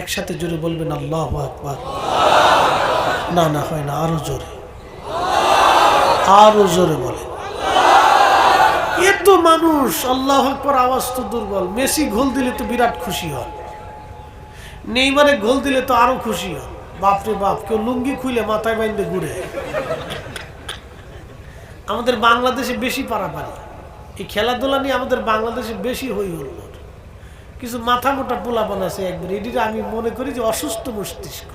একসাথে জোরে বলবেন, আল্লাহ আকবার। না না, হয় না, আরও জোরে। আরও জোরে বলে এত মানুষ, আল্লাহ আকবার, আওয়াজ তো দুর্বল। মেসি গোল দিলে তো বিরাট খুশি হয় নেইমারে গোল দিলে তো আরও খুশি হয় বাপরে বাপ, কেউ লুঙ্গি খুলে মাথায় বাইন্দে ঘুরে। আমাদের বাংলাদেশে বেশি পারাপারি। এই খেলাধুলা নিয়ে আমাদের বাংলাদেশে বেশি হই হল্লোর কিছু মাথা মোটা পোলাপান আছে একবার। এটির আমি মনে করি যে অসুস্থ মস্তিষ্ক।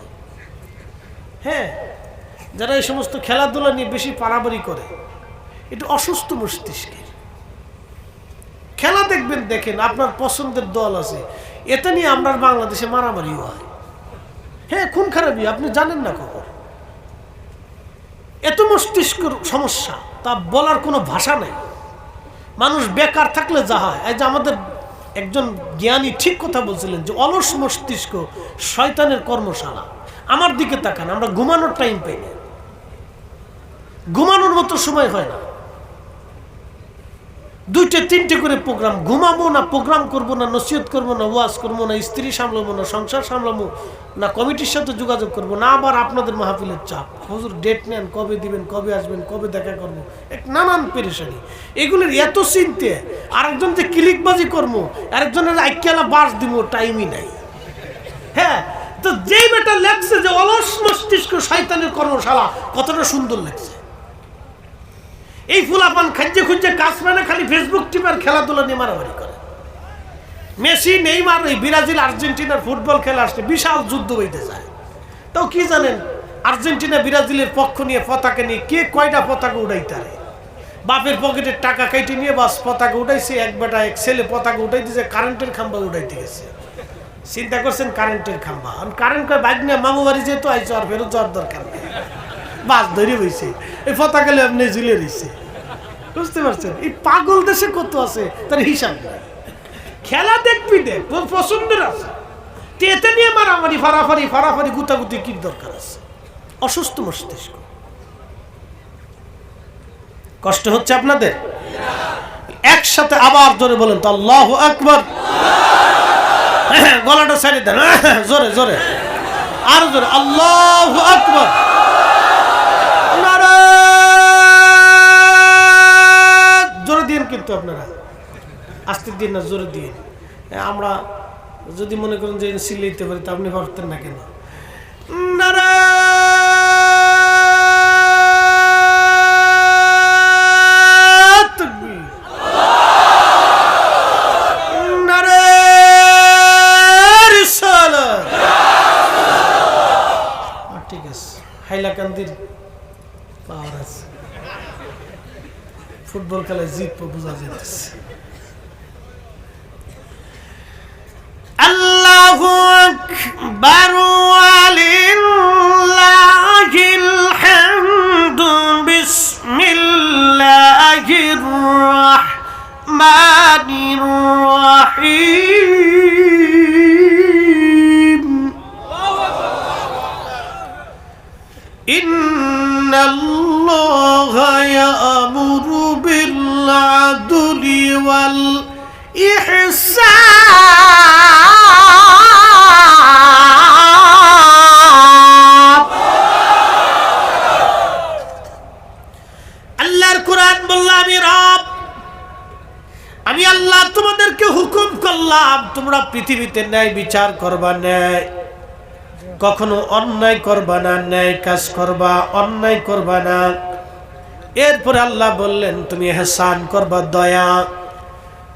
হ্যাঁ? যারা এই সমস্ত খেলাধুলা নিয়ে বেশি পারাবারি করে, এটা অসুস্থ মস্তিষ্কের। খেলা দেখবেন, দেখেন আপনার পছন্দের দল আছে। এটা নিয়ে আপনার বাংলাদেশে মারামারি হয়। হ্যাঁ খুন খারাপই, আপনি জানেন না খবর। এত মস্তিষ্কর সমস্যা, তা বলার কোনো ভাষা নেই। মানুষ বেকার থাকলে যা হয়। এই যে আমাদের একজন জ্ঞানী ঠিক কথা বলছিলেন যে অলস মস্তিষ্ক শয়তানের কর্মশালা। আমার দিকে তাকান, আমরা ঘুমানোর টাইম পাই না। ঘুমানোর মতো সময় হয় না। দুইটা, তিনটে করে প্রোগ্রাম। ঘুমাবো না, প্রোগ্রাম করব না, নসিহত করব না, ওয়াজ করব না, স্ত্রী সামলাবো না, সংসার সামলাবো না, কমিটির সাথে যোগাযোগ করব না, আবার আপনাদের মাহফিলের চাপ। হুজুর ডেট নেন, কবে দিবেন, কবে আসবেন, কবে দেখা করব? এক নানান পেরেশানি। এগুলোর এত চিনতে, আরেকজন যে ক্লিকবাজি করব, আরেকজনের আইকিয়ালা বাস দিব, টাইমই নাই। হ্যাঁ তো যেই বেটা লেগছে যে অলস মস্তিষ্ক শয়তানের কর্মশালা কতটা সুন্দর লাগছে এই ফুলাপান খাদ্যে খুঁজছে কাজ মানে খালি ফেসবুক টিপার খেলাধুলা নিয়ে মারামারি করে। মেসি, নেইমার, এই ব্রাজিল, আর্জেন্টিনার ফুটবল খেলা আসছে বিশাল যুদ্ধ হইতে যায়। তাও কি জানেন, আর্জেন্টিনা, ব্রাজিলের পক্ষ নিয়ে পতাকা নিয়ে কে কয়টা পতাকা উড়াইতারে? বাপের পকেটের টাকা কেটে নিয়ে বাস পতাকা উঠাইছে এক বেটা, এক ছেলে পতাকা উঠাই দিয়েছে কারেন্টের খাম্বা উঠাইতে গেছে। চিন্তা করছেন কারেন্টের খাম্বা? আর কারেন্ট কয় বাইক নিয়ে মামু বাড়ি যেহেতু আইসো আর ফেরত যাওয়ার দরকার নেই। বাস ধরে হয়েছে এই পতাকা এমনি ঝুলে রয়েছে বুঝতে পারছেন? এই পাগল দেশে কত আছে? তার হিসাব খেলা দেখবি দেখ পছন্দের আছে। এতে নিয়ে মারামারি ফারাফারি ফারাফারি গুতাগুতি কি দরকার আছে? অসুস্থ মস্তিষ্ক কষ্ট হচ্ছে আপনাদের? একসাথে আবার জোরে বলেন তো, আল্লাহ আকবর। গলাটা সাইডে দেন। জোরে জোরে। আরও জোরে, আল্লাহ আকবর। কিন্তু আপনারা আস্তে দিন না জোরে দিন। আমরা যদি মনে করেন যে সিলাইতে পারি, তা আপনি ভাবতেন না কেন? ঠিক আছে। হাইলাকান্দির পাওয়ার আছে ফুটবল খেলায় জিতবো বোঝা যেতেছে আল্লাহু আকবার ওয়ালিল্লাহিল হামদু بالعدل والإحسان আল্লাহর কোরআন বললাম আমি রব আমি আল্লাহ তোমাদেরকে হুকুম করলাম তোমরা পৃথিবীতে ন্যায় বিচার করবা ন্যায় কখনো অন্যায় করবা না ন্যায় কাজ করবা অন্যায় করবা না এরপরে আল্লাহ বললেন, তুমি হেসান করবা, দয়া।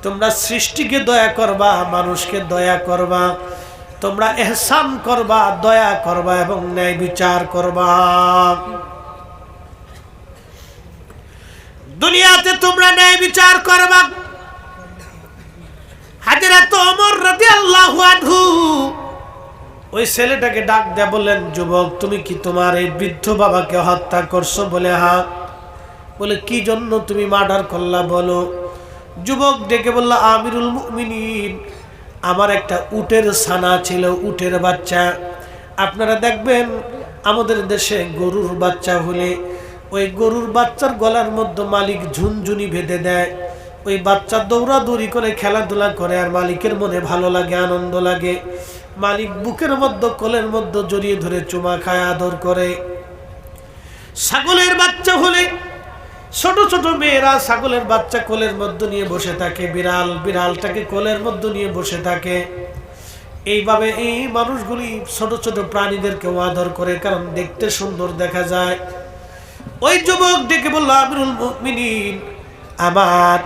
তোমরা সৃষ্টিকে দয়া করবা, মানুষকে দয়া করবা। তোমরা এহসান করবা, দয়া করবা এবং ন্যায় বিচার করবা। দুনিয়াতে তোমরা ন্যায় বিচার করবা। হাজিরা তো অমর রাতে আল্লাহ ওই ছেলেটাকে ডাক দেয়া বললেন, যুবক, তুমি কি তোমার এই বৃদ্ধ বাবাকে হত্যা করছ বলে হা বলে, কি জন্য তুমি মার্ডার করলা বলো? যুবক ডেকে বলল, আমিরুল মুমিনিন, আমার একটা উটের ছানা ছিল, উটের বাচ্চা। আপনারা দেখবেন, আমাদের দেশে গরুর বাচ্চা হলে ওই গরুর বাচ্চার গলার মধ্যে মালিক ঝুনঝুনি বেঁধে দেয়। ওই বাচ্চা দৌড়াদৌড়ি করে খেলাধুলা করে আর মালিকের মনে ভালো লাগে, আনন্দ লাগে। মালিক বুকের মধ্যে, কোলের মধ্যে জড়িয়ে ধরে চুমা খায়, আদর করে। ছাগলের বাচ্চা হলে ছোট ছোট মেয়েরা ছাগলের বাচ্চা কোলের মধ্যে নিয়ে বসে থাকে, বিড়াল বিড়ালটাকে কোলের মধ্যে নিয়ে বসে থাকে। এইভাবে এই মানুষগুলি ছোট ছোট প্রাণীদেরকেও আদর করে, কারণ দেখতে সুন্দর দেখা যায়। ওই যুবক ডেকে বলল, আমিরুল মুমিনিন, আমার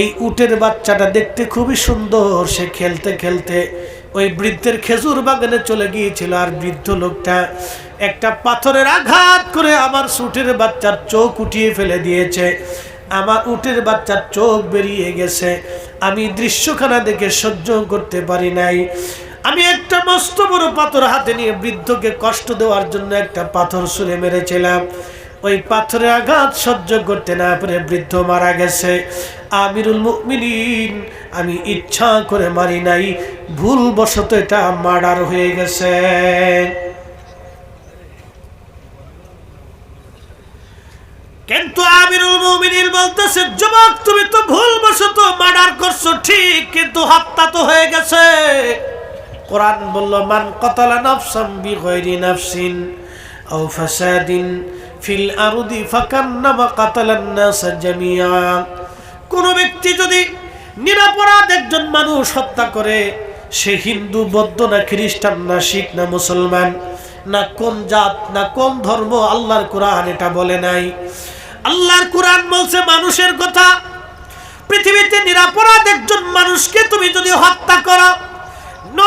এই উটের বাচ্চাটা দেখতে খুবই সুন্দর, সে খেলতে খেলতে ওই বৃদ্ধের খেজুর বাগানে চলে গিয়েছিল, আর বৃদ্ধ লোকটা একটা পাথরের আঘাত করে আমার সুটের বাচ্চার চোখ উঠিয়ে ফেলে দিয়েছে। আমার উটের বাচ্চার চোখ বেরিয়ে গেছে। আমি দৃশ্যখানা দেখে সহ্য করতে পারি নাই। আমি একটা মস্ত বড় পাথর হাতে নিয়ে বৃদ্ধকে কষ্ট দেওয়ার জন্য একটা পাথর ছুঁড়ে মেরেছিলাম। ওই পাথরে আঘাত সহ্য করতে না পারে বৃদ্ধ মারা গেছে। আমিরুল মুমিনিন, আমি ইচ্ছা করে মারি নাই, ভুলবশত এটা মার্ডার হয়ে গেছে। কিন্তু আমিরুল মুমিনিন বলতেছে, যুবক, তুমি তো ভুলবশত মার্ডার করছ, ঠিক, কিন্তু হত্যা তো হয়ে গেছে। কোরআন বলল, মান কতলা নাফসাম বিগয়রি নাফসিন আও ফাসাদিন ফিল আরদি ফাকান্নামা কাতালান নাস জামিয়া। কোন ব্যক্তি যদি নিরাপরাধ একজন মানুষ হত্যা করে, সে হিন্দু, বৌদ্ধ না খ্রিস্টান, না শিখ, না মুসলমান, না কোন জাত, না কোন ধর্ম, আল্লাহর কোরআন এটা বলে নাই। আল্লাহর কোরআন বলছে মানুষের কথা, পৃথিবীতে নিরাপরাধ একজন মানুষকে তুমি যদি হত্যা করো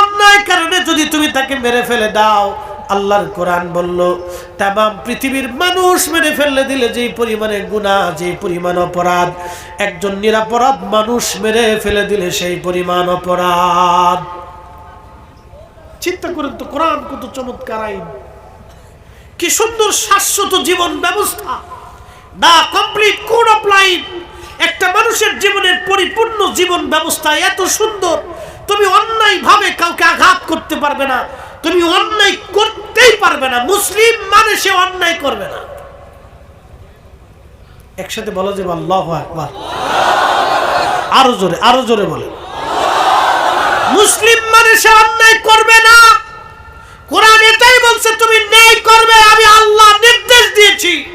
অন্যায় কারণে যদি তুমি তাকে মেরে ফেলে দাও আল্লাহর কোরআন বলল তাম পৃথিবীর মানুষ মেরে ফেললে দিলে যে পরিমাণে গুণা যে পরিমাণ অপরাধ, একজন নিরাপরাধ মানুষ মেরে ফেলে দিলে সেই পরিমাণ অপরাধ। চিন্তা করেন তো, কোরআন কত চমৎকার আইন। কি সুন্দর শাশ্বত জীবন ব্যবস্থা। The complete code of life একটা মানুষের জীবনের পরিপূর্ণ জীবন ব্যবস্থা এত সুন্দর, তুমি অন্যায় ভাবে কাউকে আঘাত করতে পারবে না। তুমি অন্যায় করতেই পারবে না। মুসলিম মানে সে অন্যায় করবে না। একসাথে বলো যে আল্লাহ আকবার। আরও জোরে আরও জোরে বলে মুসলিম মানে সে অন্যায় করবে না। কোরআন এটাই বলছে, তুমি ন্যায় করবে, আমি আল্লাহ নির্দেশ দিয়েছি।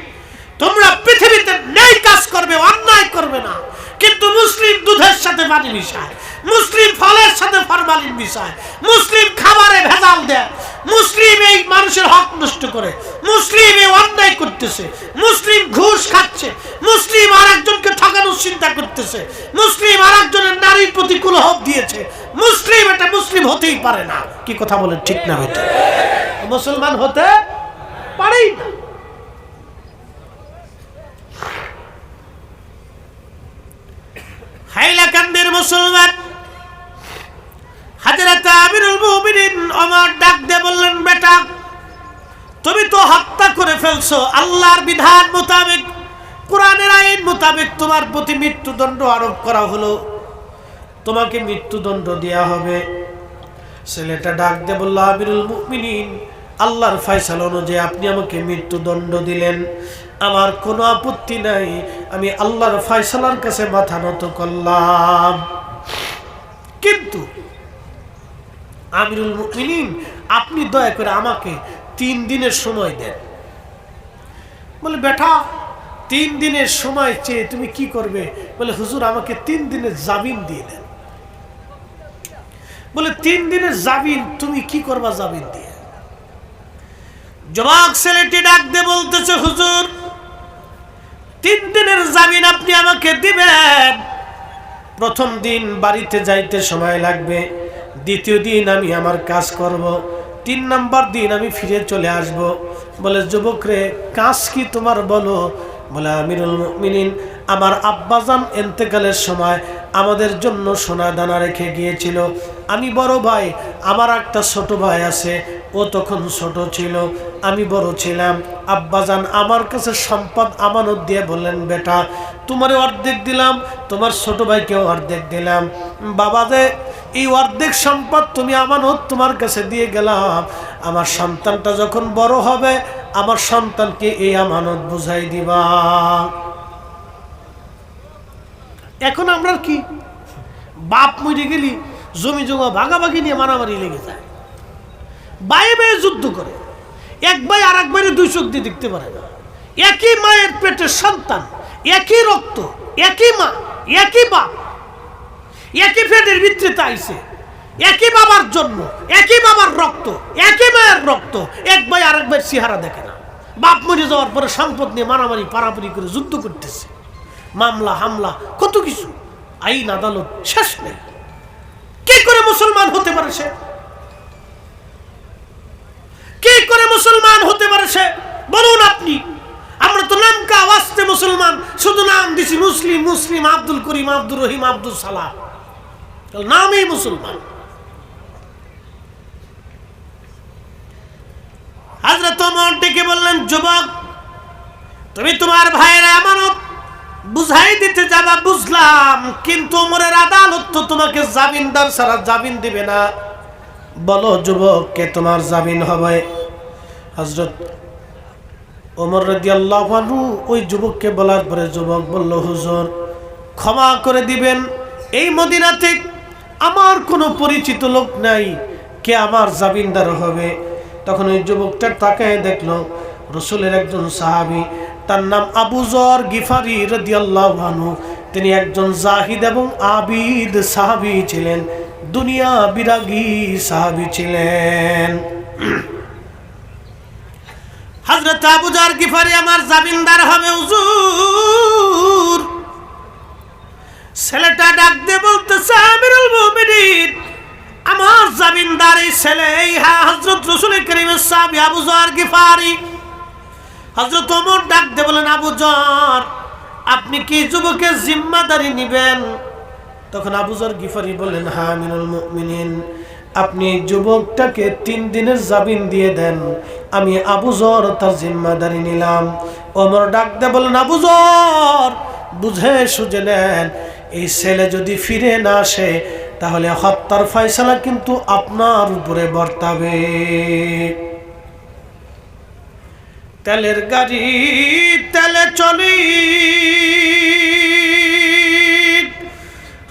তোমরা পৃথিবীতে ন্যায় কাজ করবে, অন্যায় করবে না। কিন্তু মুসলিম সাথে পানি মিশায়। মুসলিম ফলের সাথে ফরমালিন মিশায়। মুসলিম খাবারে ভেজাল দেয়। মুসলিম এই মানুষের হক নষ্ট করে। মুসলিম এই অন্যায় করতেছে। মুসলিম ঘুষ খাচ্ছে। মুসলিম আর একজনকে ঠকানোর চিন্তা করতেছে। মুসলিম আর একজনের নারীর প্রতি কুলহব দিয়েছে। মুসলিম এটা মুসলিম হতেই পারে না। কি কথা বলেন ঠিক না বেটা মুসলমান হতে পারেই না। হাইলাকান্দের মুসলমান। ডাক বললেন, বেটা, তুমি তো করে ফেলছো। আল্লাহর বিধান মোতাবেক আইন মোতাবেক তোমার প্রতি মৃত্যুদণ্ড আরোপ করা হলো। তোমাকে মৃত্যুদণ্ড দেয়া হবে। ছেলেটা ডাক দিয়ে বলল, আমিরুল মুমিনিন, আল্লাহর ফয়সাল অনুযায়ী আপনি আমাকে মৃত্যুদণ্ড দিলেন। আমার কোনো আপত্তি নাই। আমি আল্লাহর ফয়সালার কাছে মাথা নত করলাম। কিন্তু আমিরুল মুমিনিন, আপনি দয়া করে আমাকে তিন দিনের সময় দেন। বলে, বেটা, তিন দিনের সময় চেয়ে তুমি কি করবে? বলে, হুজুর, আমাকে তিন দিনের জামিন দিয়ে দেন। বলে, তিন দিনের জামিন তুমি কি করবা জামিন দিয়ে? জবাক ছেলেটি ডাক দিয়ে বলতেছে, হুজুর তিন দিনের জামিন আপনি আমাকে দিবেন। প্রথম দিন বাড়িতে যাইতে সময় লাগবে। দ্বিতীয় দিন আমি আমার কাজ করব। তিন নম্বর দিন আমি ফিরে চলে আসব। বলে, যুবক রে, কাজ কি তোমার বলো? বলে, আমিরুল মিনিন আমার আব্বাজান এন্তেকালের সময় আমাদের জন্য সোনা দানা রেখে গিয়েছিল। আমি বড় ভাই, আমার একটা ছোট ভাই আছে, ও তখন ছোট ছিল, আমি বড় ছিলাম। আব্বাজান আমার কাছে সম্পদ আমানত দিয়ে বললেন, বেটা, তোমারে অর্ধেক দিলাম, তোমার ছোট ভাইকেও অর্ধেক দিলাম। বাবা যে, এই অর্ধেক সম্পদ তুমি আমানত তোমার কাছে দিয়ে গেলাম। আমার সন্তানটা যখন বড় হবে, আমার সন্তানকে এই আমানত বুঝাই দিবা। এখন আমরা কি? বাপ মরে গেলি জমি জমা ভাগাভাগি নিয়ে মারামারি লেগে যায়। বায়ে বায়ে যুদ্ধ করে। এক ভাই আর এক ভাইয়ের দুই চোখ দিয়ে দেখতে পারে না। একই মায়ের পেটের সন্তান, একই রক্ত, একই মা, একই বাপ। একই পেটের ভিতরে আইছে। একই বাবার জন্য একই বাবার রক্ত, একই মায়ের রক্ত। এক ভাই আরেক ভাই চেহারা দেখে না। বাপ মরে যাওয়ার পরে সম্পদ নিয়ে মারামারি, পারাপারি করে যুদ্ধ করতেছে। মামলা, হামলা, কত কিছু। আইন, আদালত, শেষ নেই। কি করে মুসলমান হতে পারে সে? কি করে মুসলমান হতে পারে সে? বলুন আপনি। আমরা তো নাম কা ওয়াস্তে মুসলমান। শুধু নাম দিছি, মুসলিম মুসলিম, আব্দুল করিম, আব্দুর রহিম আব্দুল সালাম। নামই মুসলমান। হাজরত ডেকে বললেন, যুবক, তুমি তোমার আমানত বুঝাই দিতে যাবা, বুঝলাম। কিন্তু ওমরের আদালত তো তোমাকে জামিনদার ছাড়া জামিন দিবে না। বলো যুবক কে তোমার জামিন হবে। হজরত ওমর রাদিয়াল্লাহু ওই যুবককে বলার পরে যুবক বলল, হুজুর, ক্ষমা করে দিবেন। এই মদিনাতে আমার কোনো পরিচিত লোক নাই, কে আমার জামিনদার হবে? তখন ওই যুবকটা তাকায় দেখল, রসুলের একজন সাহাবী তার নাম আবু জর গিফারি রাদিয়াল্লাহু আনহু। তিনি একজন জাহিদ এবং আবিদ সাহাবী ছিলেন, দুনিয়া বিরাগী সাহাবী ছিলেন। হজরত আবু জর গিফারি আমার জামিনদার হবে, হুজুর। ছেলেটা ডাক দিয়ে বলতেছে, আমিরুল মুমিনিন, আমার জামিনদার এই ছেলে, এই হ্যাঁ হজরত রসুল করিমের সাহাবি আবু জর গিফারি। হজরত ওমর ডাক দিয়ে বলেন, আবু জর, আপনি কি যুবকের জিম্মাদারি নিবেন? তখন আবু জর গিফারি বললেন হ্যাঁ আমিরুল মুমিনিন, আপনি যুবকটাকে তিন দিনের জামিন দিয়ে দেন। আমি আবু জর তার জিম্মাদারি নিলাম। ওমর ডাক দিয়ে বলেন আবু জর, বুঝে সুঝে নেন, এই ছেলে যদি ফিরে না আসে, তাহলে হত্যার ফয়সালা কিন্তু আপনার উপরে বর্তাবে। তেলের গাড়ি, তেলে চলি।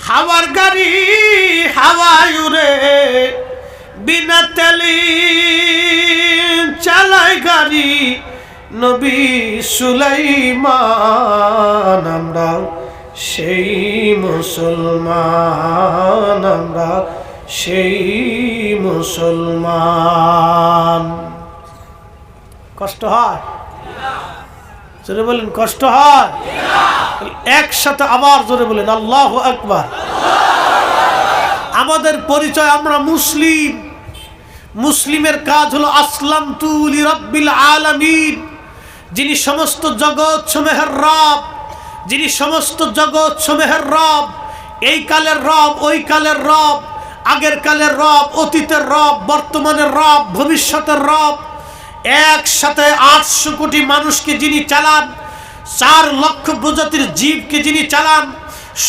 হাওয়ার গাড়ি, হাওয়ায় উড়ে বিনা তেলি চালাই গাড়ি। নবী সুলাইমান, আমরা সেই মুসলমান, আমরা সেই মুসলমান। কষ্ট হয়? জোরে বলেন, কষ্ট হয়? একসাথে আবার জোরে বলেন, আল্লাহ আকবার। আমাদের পরিচয় আমরা মুসলিম। মুসলিমের কাজ হলো আসলাম তুলি রব্বিল আলমিন। যিনি সমস্ত জগৎ সমূহের রব, যিনি সমস্ত জগৎ সমূহের রব, এই কালের রব, ওই কালের রব, আগের কালের রব, অতীতের রব, বর্তমানের রব, ভবিষ্যতের রব একসাথে আটশো কোটি মানুষকে যিনি চালান, চার লক্ষ প্রজাতির জীবকে যিনি চালান,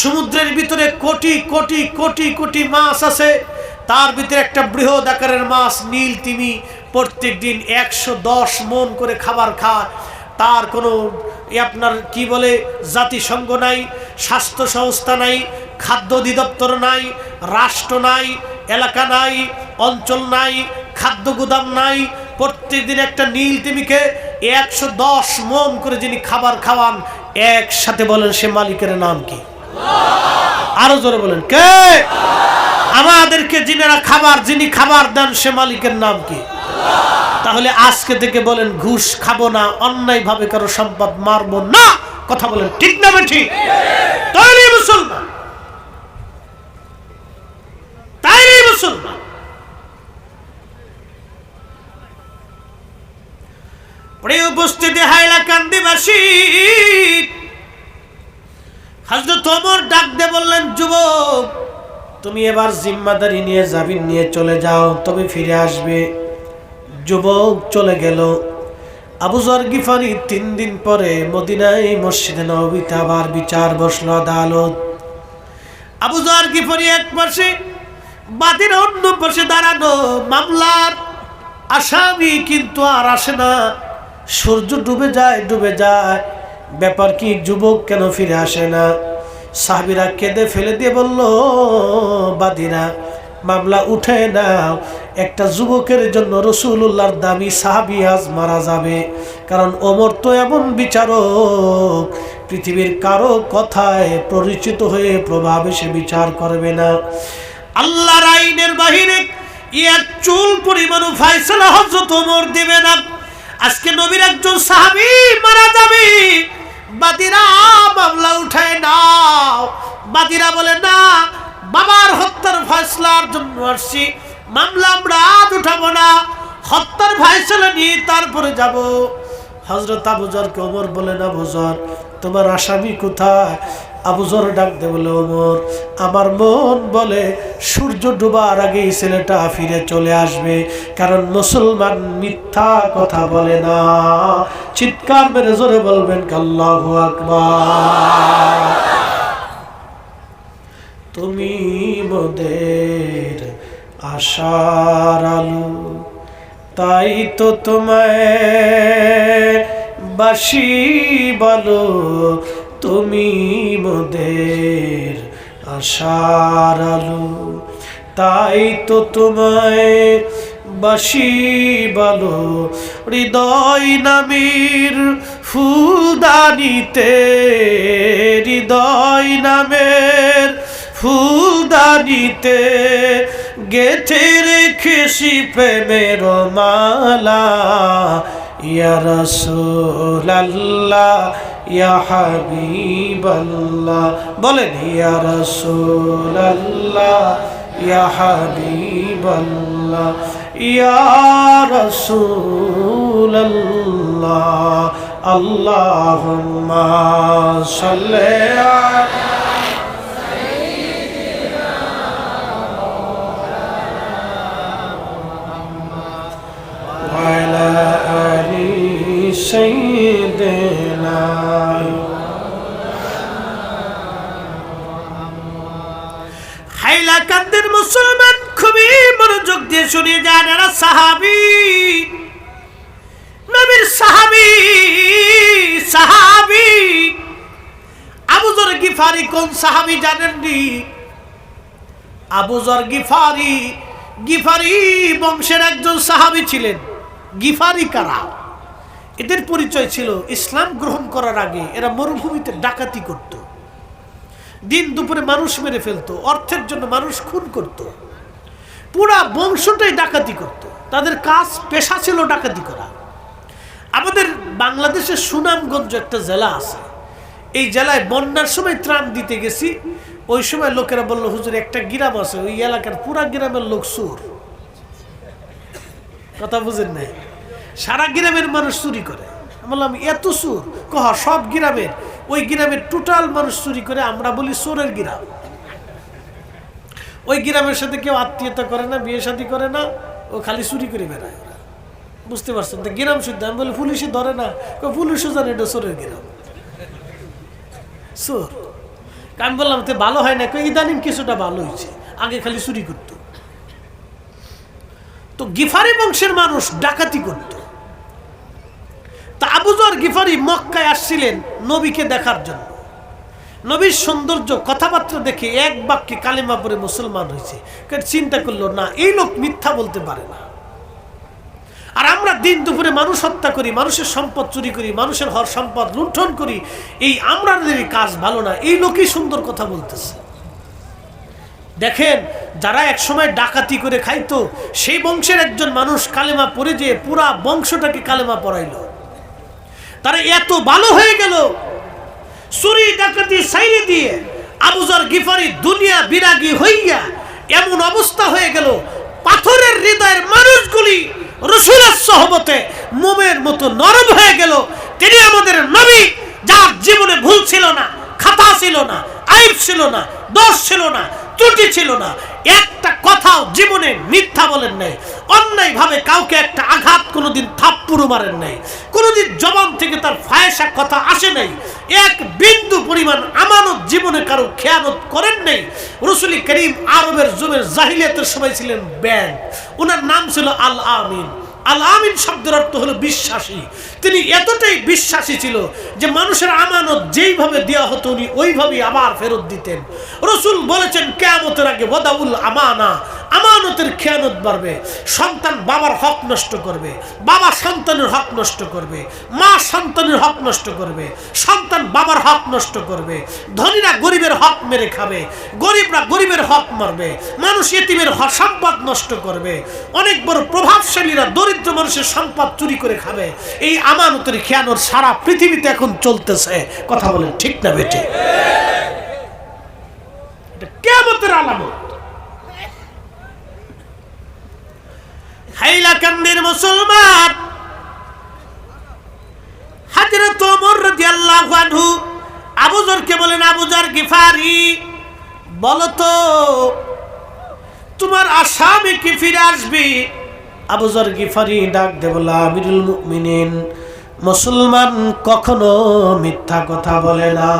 সমুদ্রের ভিতরে কোটি কোটি কোটি কোটি মাছ আছে। তার ভিতরে একটা বৃহৎ আকারের মাছ, নীল তিমি প্রত্যেক দিন একশো দশ মন করে খাবার খায়। তার কোনো আপনার কি বলে, জাতিসংঘ নাই, স্বাস্থ্য সংস্থা নাই, খাদ্য অধিদপ্তর নাই, রাষ্ট্র নাই, এলাকা নাই, অঞ্চল নাই খাদ্য গুদাম নাই, প্রত্যেকদিন একটা নীল তিমিকে একশো দশ মন করে যিনি খাবার খাওয়ান, একসাথে বলেন, সে মালিকের নাম কি? আরও জোরে বলেন, কে? আমাদেরকে যিনারা খাবার, যিনি খাবার দেন, সে মালিকের নাম কি? তাহলে আজকে থেকে বলেন, ঘুষ খাব না অন্যায় ভাবে কারও সম্পদ মারবো না। কথা বলেন, ঠিক না ঠিক? তাইলে মুসলমান। তাইলে মুসলমান। ডাক বললেন, যুবক, তুমি এবার জিম্মাদারি নিয়ে নিয়ে চলে যাও, তবে ফিরে আসবে। যুবক চলে গেল। গিফারি তিন দিন পরে মদিনায়, মসজিদে নবীতে আবার বিচার বসল আদালত। আবু জর গিফারি এক পাশে, বাদির অন্য পাশে দাঁড়ানো মামলার আসামি কিন্তু আর আসে না। সূর্য ডুবে যায় ডুবে যায়। ব্যাপার কি, যুবক কেন ফিরে আসে না? সাহাবিরা কেঁদে ফেলে দিয়ে বলল, বাদিরা, মামলা উঠে নাও। একটা যুবকের জন্য রসুল্লাহর দামি সাহাবি আজ মারা যাবে। কারণ ওমর তো এমন বিচারক, পৃথিবীর কারও কথায় পরিচিত হয়ে প্রভাবে সে বিচার করবে না। আল্লাহর আইনের বাহিরে ইয়ার চুল পরিমাণ ফাইসলা হজরত ওমর দেবে না। আজকে নবীর একজন সাহাবি মারা যাবে। বাদিরা মামলা উঠায় নাও। বাদিরা বলে, না, বাবার হত্যার ফয়সলার জন্য আসছি। মামলা আমরা আজ উঠাবো না। হত্যার ফয়সলা নিয়ে তারপরে যাব। হজরত আবুজরকে ওমর বলে না বুজর তোমার আসামি কোথায়? আবুজর ডাক দে বলে ওমর, আমার মন বলে সূর্য ডুবার আগে ছেলেটা ফিরে চলে আসবে, কারণ মুসলমান মিথ্যা কথা বলে না। চিৎকার মেরে জোরে বলবেন কাল্লাহু আকবার। তুমি মোদের আশার আলো, তাই তো তোমায় বাসি বলো তুমি মোদের আশার আলো, তাই তো তোমায় বাসি বলো। হৃদয় নামের ফুলদানিতে, হৃদয় নামের ফুলদানিতে গেথে রেখেছি প্রেমের মালা। ইয়া রাসূলাল্লাহ ইয়া হাবিবাল্লাহ বলেন ইয়া রাসূলাল্লাহ ইয়া হাবিবাল্লাহ ইয়া রাসূলাল্লাহ আল্লাহুম্মা সাল্লি আলা وعلى آل سيدنا হাইলাকান্দের মুসলমান খুবই মনোযোগ দিয়ে শুনে যান এরা সাহাবি নবীর সাহাবি সাহাবি আবুজর গিফারি কোন সাহাবি জানেননি আবুজর গিফারি গিফারি বংশের একজন সাহাবি ছিলেন গিফারি কারা এদের পরিচয় ছিল ইসলাম গ্রহণ করার আগে এরা মরুভূমিতে ডাকাতি করত। দিন দুপুরে মানুষ মেরে ফেলতো, অর্থের জন্য মানুষ খুন করত। পুরা বংশটাই ডাকাতি করত। তাদের কাজ, পেশা ছিল ডাকাতি করা। আমাদের বাংলাদেশের সুনামগঞ্জ একটা জেলা আছে। এই জেলায় বন্যার সময় ত্রাণ দিতে গেছি। ওই সময় লোকেরা বলল, হুজুর, একটা গ্রাম আছে, ওই এলাকার পুরা গ্রামের লোক সুর কথা বুঝেন নাই? সারা গ্রামের মানুষ চুরি করে। বললাম, এত সুর কহ, সব গ্রামের। ওই গ্রামের টোটাল মানুষ চুরি করে, আমরা বলি চোরের গ্রাম। ওই গ্রামের সাথে কেউ আত্মীয়তা করে না, বিয়ে শাদী করে না, ও খালি চুরি করে বেড়ায় ওরা। বুঝতে পারছেন? তো গ্রাম শুদ্ধ। আমি বলি, পুলিশে ধরে না। পুলিশও জানে এটা চোরের গ্রাম। চোর। আমি বললাম, তো ভালো হয় না? ইদানিং কিছুটা ভালো হয়েছে আগে খালি চুরি করতো। তো গিফারি বংশের মানুষ ডাকাতি করত। তা আবুজর গিফারি মক্কায় আসছিলেন নবীকে দেখার জন্য। নবীর সৌন্দর্য, কথাবার্তা দেখে এক বাক্যে কালিমা পরে মুসলমান হয়েছে। চিন্তা করল, না, এই লোক মিথ্যা বলতে পারে না। আর আমরা দিন দুপুরে মানুষ হত্যা করি, মানুষের সম্পদ চুরি করি, মানুষের হর সম্পদ লুণ্ঠন করি। এই আমাদের কাজ ভালো না, এই লোকই সুন্দর কথা বলতেছে। দেখেন, যারা একসময় ডাকাতি করে খাইতো, সেই বংশের একজন মানুষ কালেমা পরে যে পুরা বংশটাকে কালেমা পড়াইল। তারা এত ভালো হয়ে গেল। চুরি ডাকাতি সাইরে দিয়ে আবুজার গিফারি দুনিয়া বিরাগী হইয়া এমন অবস্থা হয়ে গেল, পাথরের হৃদয়ের মানুষগুলি রসুলের সহবতে মোমের মতো নরম হয়ে গেল। তিনি আমাদের নবী, যার জীবনে ভুল ছিল না, খাতা ছিল না, আইব ছিল না, দোষ ছিল না ত্রুটি ছিল না। একটা কথাও জীবনে মিথ্যা বলেন নাই। অন্যায় ভাবে কাউকে একটা আঘাত কোনোদিন থাপ্পুরও মারেন নাই। কোনোদিন জবান থেকে তার ফায়সা কথা আসে নাই। এক বিন্দু পরিমাণ আমানত জীবনে কারও খেয়ানত করেন নাই। রসুলি করিম আরবের জুমের জাহিলিয়াতের সময় ছিলেন ব্যান ওনার নাম ছিল আল আমিন। আল আমিন শব্দের অর্থ হলো বিশ্বাসী। তিনি এতটাই বিশ্বাসী ছিল যে মানুষের আমানত যেইভাবে দেওয়া হতো উনি ওইভাবেই আবার ফেরত দিতেন। রসুল বলেছেন, কেয়ামতের আগে ওদাউল আমানা, আমানতের খেয়ানত বাড়বে, সন্তান বাবার হক নষ্ট করবে, বাবা সন্তানের হক নষ্ট করবে, মা সন্তানের হক নষ্ট করবে, সন্তান বাবার হক নষ্ট করবে, ধনীরা গরিবের হক মেরে খাবে, গরিবরা গরিবের হক মারবে, মানুষ এতিমের সম্পদ নষ্ট করবে, অনেক বড় প্রভাবশালীরা দরিদ্র মানুষের সম্পদ চুরি করে খাবে, এই আমানতের খেয়ানোর সারা পৃথিবীতে এখন চলতেছে। কথা বলেন ঠিক না বেটে কেমতের আলামত। হাইলাকান্দির মুসলমান। হাজরত ওমর রাদিয়াল্লাহু আনহু আবুজরকে বলেন আবুজার গিফারি, বলো তো, তোমার আসামে কি ফিরে আসবে? আবুজার গিফারি ডাক দে বলা আমিরুল মুমিনিন। মুসলমান কখনো মিথ্যা কথা বলে না।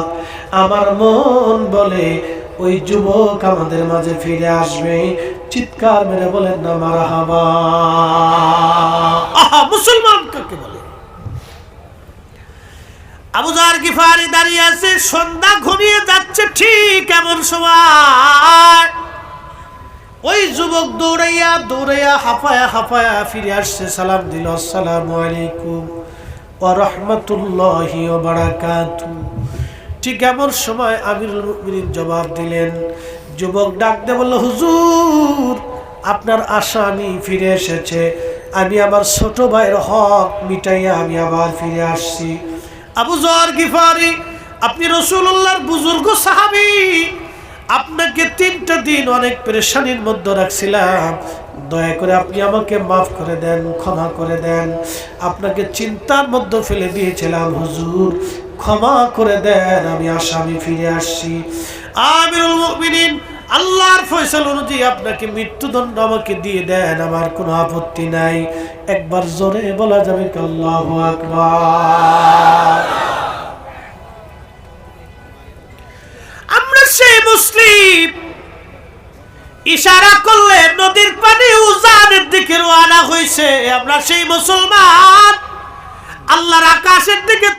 আমার মন বলে, ওই যুবক আমাদের মাঝে ফিরে আসবে। চিৎকার মেরে বলেন, না মারা হাবা মুসলমান কাকে বলে? আবুজার গিফারি দাঁড়িয়ে আছে, সন্ধ্যা ঘনিয়ে যাচ্ছে ঠিক এমন সময়। ওই যুবক দৌড়াইয়া দৌড়াইয়া হাফায়া হাফায়া ফিরে আসছে। সালাম দিল, আসসালামু আলাইকুম ও রহমতুল্লাহি ঠিক এমন সময় আমিরুল মুমিনিন জবাব দিলেন, যুবক ডাক দে বলল, হুজুর, আপনার আশা আমি ফিরে এসেছে। আমি আমার ছোট ভাইয়ের হক মিটাইয়া আমি আবার ফিরে আসছি। আবু জর গিফারি, আপনি রসুল্লাহর বুজুর্গ সাহাবি। আপনাকে তিনটা দিন অনেক পেরেশানির মধ্যে রাখছিলাম। দয়া করে আপনি আমাকে মাফ করে দেন, ক্ষমা করে দেন। আপনাকে চিন্তার মধ্যে ফেলে দিয়েছিলাম, হুজুর। ক্ষমা করে দেন, আমি আসামি ফিরে আসছি। আমিরুল মুমিনিন, আল্লাহর ফয়সাল অনুযায়ী আপনাকে মৃত্যুদণ্ড আমাকে দিয়ে দেন, আমার কোনো আপত্তি নাই। একবার জোরে বলা যাবে আল্লাহু আকবার। মুসলিম। ইশারা করলে নদীর পানি উজানের দিকে রোয়ানা হয়েছে। আমরা সেই মুসলমান। আল্লাহর আকাশের দিকে